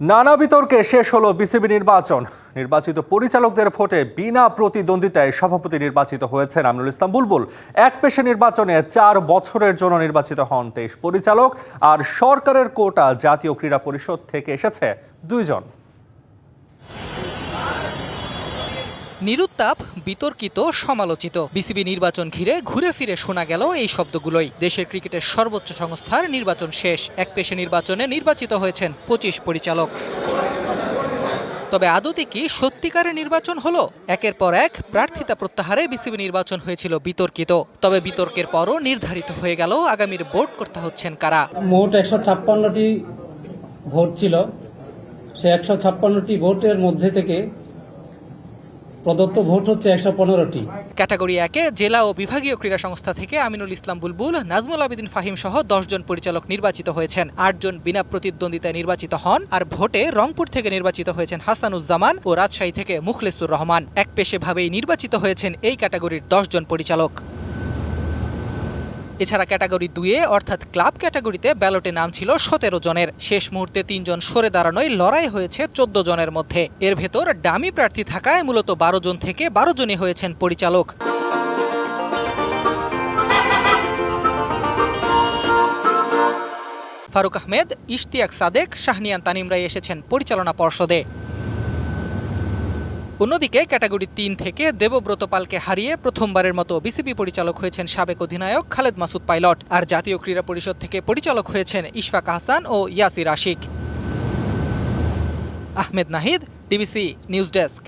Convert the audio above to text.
নানা বিতর্কে শেষ হলো বিসিবি নির্বাচন। নির্বাচিত পরিচালকদের ভোটে বিনা প্রতিদ্বন্দ্বিতায় সভাপতি নির্বাচিত হয়েছেন আমিনুল ইসলাম বুলবুল। এক পেশে নির্বাচনে চার বছরের জন্য নির্বাচিত হন তেইশ পরিচালক। আর সরকারের কোটা জাতীয় ক্রীড়া পরিষদ থেকে এসেছে দুইজন। নিরুত্তাপ, বিতর্কিত, সমালোচিত। বিসিবি নির্বাচন ঘিরে ঘুরে ফিরে শোনা গেল এই শব্দগুলোই। দেশের ক্রিকেটের সর্বোচ্চ সংস্থার নির্বাচন শেষ। এক পেশে নির্বাচনে নির্বাচিত হয়েছেন পঁচিশ পরিচালক। তবে আদতে কি সত্যিকারের নির্বাচন হলো? একের পর এক প্রার্থিতা প্রত্যাহারে বিসিবি নির্বাচন হয়েছিল বিতর্কিত। তবে বিতর্কের পরও নির্ধারিত হয়ে গেল আগামীর বোর্ড করতে হচ্ছেন কারা। মোট একশো ছাপ্পান্নটি ভোট ছিল। সে একশো ছাপ্পান্নটি ভোটের মধ্যে থেকে প্রদত্ত ভোট হচ্ছে একশো পনেরোটি। ক্যাটাগরি একে জেলা ও বিভাগীয় ক্রীড়া সংস্থা থেকে আমিনুল ইসলাম বুলবুল, নাজমুল আবেদিন ফাহিম সহ দশজন পরিচালক নির্বাচিত হয়েছেন। আটজন বিনা প্রতিদ্বন্দ্বিতায় নির্বাচিত হন আর ভোটে রংপুর থেকে নির্বাচিত হয়েছেন হাসানুজ্জামান ও রাজশাহী থেকে মুখলেসুর রহমান। এক পেশে ভাবেই নির্বাচিত হয়েছেন এই ক্যাটাগরির দশজন পরিচালক। এছাড়া ক্যাটাগরি দুয়ে অর্থাৎ ক্লাব ক্যাটাগরিতে ব্যালটে নাম ছিল সতেরো জনের। শেষ মুহূর্তে তিনজন সরে দাঁড়ানোয় লড়াই হয়েছে চোদ্দ জনের মধ্যে। এর ভেতর ডামি প্রার্থী থাকায় মূলত বারো জন থেকে বারো জনই হয়েছেন পরিচালক। ফারুক আহমেদ, ইশতিয়াক সাদেক, শাহনিয়ান তানিমরাই এসেছেন পরিচালনা পর্ষদে। অন্যদিকে ক্যাটাগরি তিন থেকে দেবব্রত পালকে হারিয়ে প্রথমবারের মতো বিসিবি পরিচালক হয়েছেন সাবেক অধিনায়ক খালেদ মাসুদ পাইলট, আর জাতীয় ক্রীড়া পরিষদ থেকে পরিচালক হয়েছেন ইশফাক আহসান ও Yasir Ashiq. Ahmed Nahid, DBC news desk.